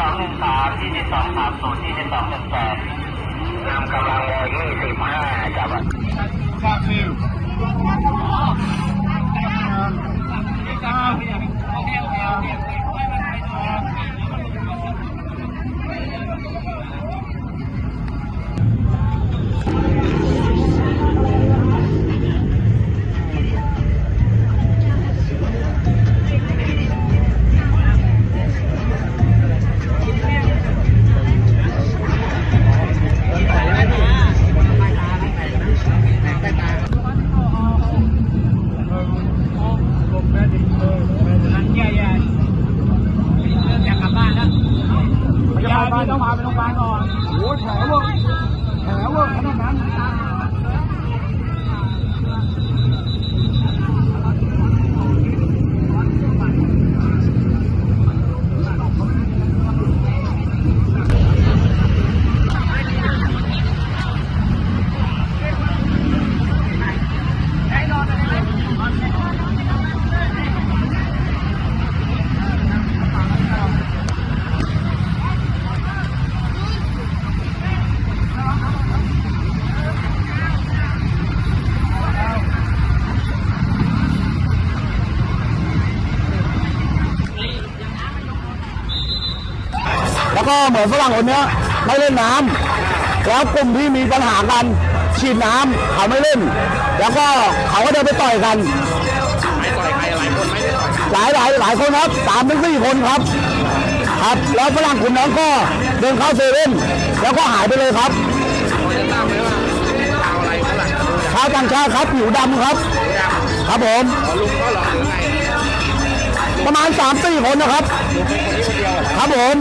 สองหนึ่งสามที่สิบสองสามศูนย์ที่สิบสองหนึ่งแปดนำกำลังเลยยี่สิบห้าจับทราบชื่อ ต้องพาไปโรงพยาบาลก่อนโอ้ยแผลเวอะแผลเวอะขนาดนั้น แล้ว ก็เหมือนฝรั่งคนเนี้ยไม่เล่นน้ำแล้วกลุ่มที่มีปัญหากันฉีดน้ำเขาไม่เล่น แล้วก็เขาก็เดินไปต่อยกันหลายคนไม่ได้ต่อยหลายหลายหลายคนครับสามถึงสี่คนครับ ครับ แล้วฝรั่งกลุ่มนั้นก็เดินเข้าเซเว่นแล้วก็หายไปเลยครับพอจะทราบไหมว่าชาวอะไรฝรั่งชาวต่างชาติครับผิวดำครับ ครับผมประมาณสามสี่คนนะครับ ครับผม